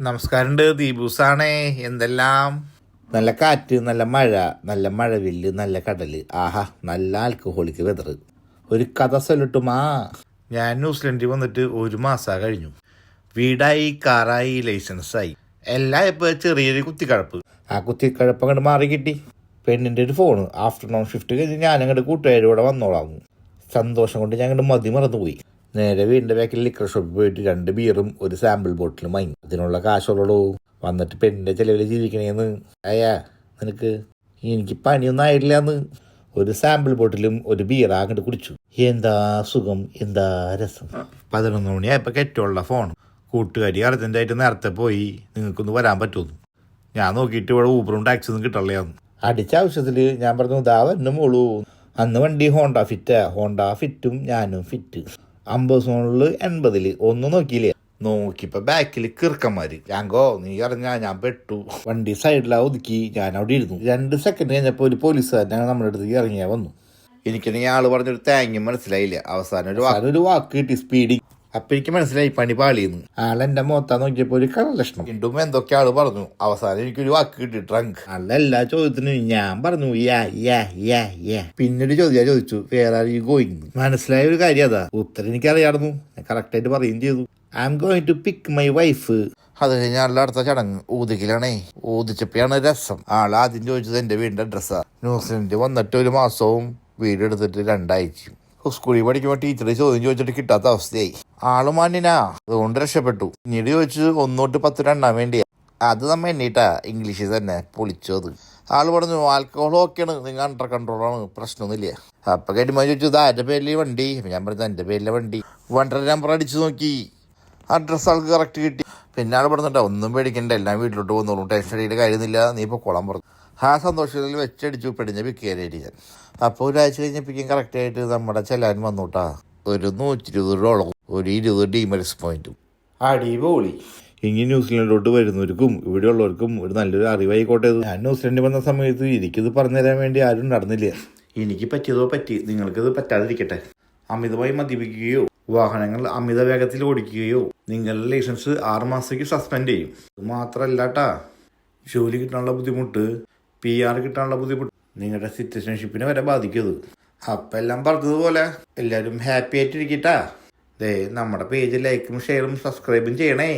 നമസ്കാരമുണ്ട് ദീപൂസാണേ. എന്തെല്ലാം? നല്ല കാറ്റ് നല്ല മഴ നല്ല മഴവില്ല് നല്ല കടൽ. ആഹാ നല്ല ആൽക്കഹോളിക് വെതർ ഒരു കഥ സൊല്ലട്ടുമാ ഞാൻ ന്യൂസിലൻഡിൽ വന്നിട്ട് ഒരു മാസം കഴിഞ്ഞു. വീടായി കാറായി ലൈസൻസായി. എല്ലാം ഇപ്പോൾ ചെറിയൊരു കുത്തിക്കഴപ്പ്. ആ കുത്തിക്കഴപ്പ് അങ്ങോട്ട് മാറി കിട്ടി. പെണ്ണിന്റെ ഒരു ഫോണ് ആഫ്റ്റർനൂൺ ഷിഫ്റ്റ് കഴിഞ്ഞ് ഞാൻ അങ്ങോട്ട് കൂട്ടുകാരുടെ കൂടെ വന്നോളാം. സന്തോഷം കൊണ്ട് ഞാൻ അങ്ങോട്ട് മതി മറന്നുപോയി. നേരെ വീടിന്റെ ബാക്കിൽ ലിക്കർ ഷോപ്പിൽ പോയിട്ട് രണ്ട് ബിയറും ഒരു സാമ്പിൾ ബോട്ടിലും വാങ്ങി. അതിനുള്ള കാശുള്ളൂ വന്നിട്ട് പെണ്ണിന്റെ ചിലവിൽ ജീവിക്കണേന്ന്. അയ്യാ നിനക്ക് എനിക്ക് പണിയൊന്നും ആയിട്ടില്ല എന്ന് ഒരു സാമ്പിൾ ബോട്ടിലും ഒരു ബിയർ അങ്ങോട്ട് കുടിച്ചു. എന്താ സുഖം? എന്താ രസം? പതിനൊന്ന് മണിയായപ്പോൾ കെറ്റുള്ള ഫോൺ കൂട്ടുകാരി അർജന്റായിട്ട് നേരത്തെ പോയി. നിങ്ങൾക്കൊന്ന് വരാൻ പറ്റുമെന്ന് ഞാൻ നോക്കിയിട്ട് ഇവിടെ ഊബറും ടാക്സിയൊന്നും കിട്ടണില്ലാന്ന്. അടിച്ച ആവശ്യത്തിൽ ഞാൻ പറഞ്ഞു ദാ മോളൂ. അന്ന് വണ്ടി ഹോണ്ട ഫിറ്റാ ഹോണ്ട ഫിറ്റും ഞാനും ഫിറ്റ് അമ്പത് സോണിൽ എൺപതിൽ ഒന്നും നോക്കിയില്ലേ? നോക്കിയപ്പോൾ ബാക്കിൽ കിറുക്കന്മാര്. ഞാങ്കോ നീ അറിഞ്ഞാ ഞാൻ പെട്ടു. വണ്ടി സൈഡിലാ ഒതുക്കി ഞാൻ അവിടെ ഇരുന്നു. രണ്ട് സെക്കൻഡ് കഴിഞ്ഞപ്പോൾ ഒരു പോലീസുകാരനാണ് നമ്മുടെ അടുത്തേക്ക് ഇറങ്ങിയാ വന്നു. എനിക്കാണെങ്കിൽ ആൾ പറഞ്ഞൊരു തേങ്ങയും മനസ്സിലായില്ല. അവസാനം ഒരു ഒരു വാക്ക് കിട്ടി സ്പീഡിങ് അപ്പൊ എനിക്ക് മനസ്സിലായി പണി പാളിയെന്ന്. ആളെന്റെ മുഖത്താ നോക്കിയപ്പോ ഒരു കളർ ലക്ഷണം. വീണ്ടും എന്തൊക്കെ ആൾ പറഞ്ഞു. അവസാനം എനിക്കൊരു വാക്ക് കിട്ടി ട്രങ്ക് അല്ലല്ല ചോദ്യത്തിന് ചോദ്യത്തിനും ഞാൻ പറഞ്ഞു യാ യാ യാ യാ. പിന്നൊരു ചോദ്യം ചോദിച്ചു വേറെ ആർ യു ഗോയിങ് മനസ്സിലായ ഒരു കാര്യം അതാ. ഉത്തരം എനിക്ക് അറിയാമായിരുന്നു ഞാൻ കറക്റ്റ് ആയിട്ട് പറയുകയും ചെയ്തു. I am going to pick my wife അത് കഴിഞ്ഞ ആളുടെ അടുത്ത ചടങ്ങ്. ഊതിക്കലാണേ ഊതിച്ചപ്പോഴാണ് രസം. ആൾ ആദ്യം ചോദിച്ചത് എന്റെ വീടിന്റെ അഡ്രസ്സാണ് ന്യൂസിലൻഡ് വന്നിട്ട് ഒരു മാസവും വീടെടുത്തിട്ട് രണ്ടാഴ്ചയും. സ്കൂളിൽ പഠിക്കുമ്പോൾ ടീച്ചർ ചോദ്യം ചോദിച്ചിട്ട് കിട്ടാത്ത അവസ്ഥയായി. ആൾ മാന്യനാ അതുകൊണ്ട് രക്ഷപ്പെട്ടു. പിന്നീട് ചോദിച്ചു ഒന്നോട്ട് പത്ത് രണ്ടാൻ വേണ്ടിയാ. അത് നമ്മ എണ്ണീട്ടാ. ഇംഗ്ലീഷിൽ തന്നെ പൊളിച്ചു അത്. ആൾ പറഞ്ഞു ആൽക്കഹോൾ ഓക്കെയാണ് നിങ്ങൾ അണ്ടർ കൺട്രോളാണ് പ്രശ്നമൊന്നുമില്ല അപ്പൊ കരിമ ചോദിച്ചു ഇത് ആരുടെ പേരിലെ വണ്ടി? ഞാൻ പറഞ്ഞു എന്റെ പേരിലെ വണ്ടി. വണ്ടർ നമ്പർ അടിച്ചു നോക്കി. അഡ്രസ്സ് ആൾക്ക് കറക്റ്റ് കിട്ടി. പിന്നെ ആൾ പറഞ്ഞിട്ടാ ഒന്നും പേടിക്കണ്ട. എല്ലാം വീട്ടിലോട്ട് പോകുന്നോളൂ. ടെൻഷൻ അടിയുടെ കാര്യമൊന്നുമില്ല നീ ഇപ്പോൾ കുളം പറഞ്ഞു. ആ സന്തോഷത്തിൽ വെച്ചടിച്ചു. പെടിഞ്ഞ പിക്കേരേടി ഞാൻ. അപ്പോൾ ഒരാഴ്ച കഴിഞ്ഞപ്പോഴേക്കും കറക്റ്റായിട്ട് നമ്മുടെ ചെല്ലാൻ വന്നോട്ടാ. ഒരു നൂറ്റി ഇരുപത് ഡോളറും ഒരു ഇരുപത് ഡിമറിസ് പോയിന്റും അടിപൊളി ഇനി ന്യൂസിലൻഡിലോട്ട് വരുന്നവർക്കും ഇവിടെ ഉള്ളവർക്കും ഒരു നല്ലൊരു അറിവായിക്കോട്ടെ. ഞാൻ ന്യൂസിലൻഡിൽ വന്ന സമയത്ത് എനിക്കിത് പറഞ്ഞു തരാൻ വേണ്ടി ആരും നടന്നില്ല. എനിക്ക് പറ്റിയതോ പറ്റി നിങ്ങൾക്കിത് പറ്റാതിരിക്കട്ടെ. അമിതമായി മദ്യപിക്കുകയോ വാഹനങ്ങൾ അമിത വേഗത്തിൽ ഓടിക്കുകയോ നിങ്ങളുടെ ലൈസൻസ് ആറ് മാസത്തേക്ക് സസ്പെൻഡ് ചെയ്യും. അത് മാത്രമല്ല ട്ടാ ജോലി കിട്ടാനുള്ള ബുദ്ധിമുട്ട് പി ആർ കിട്ടാനുള്ള ബുദ്ധിമുട്ട് നിങ്ങളുടെ സിറ്റിസൺഷിപ്പിനെ വരെ ബാധിക്കരുത്. അപ്പം എല്ലാം പറഞ്ഞതുപോലെ എല്ലാവരും ഹാപ്പി ആയിട്ടിരിക്കട്ടാ. ദേ നമ്മുടെ പേജ് ലൈക്കും ഷെയറും സബ്സ്ക്രൈബും ചെയ്യണേ.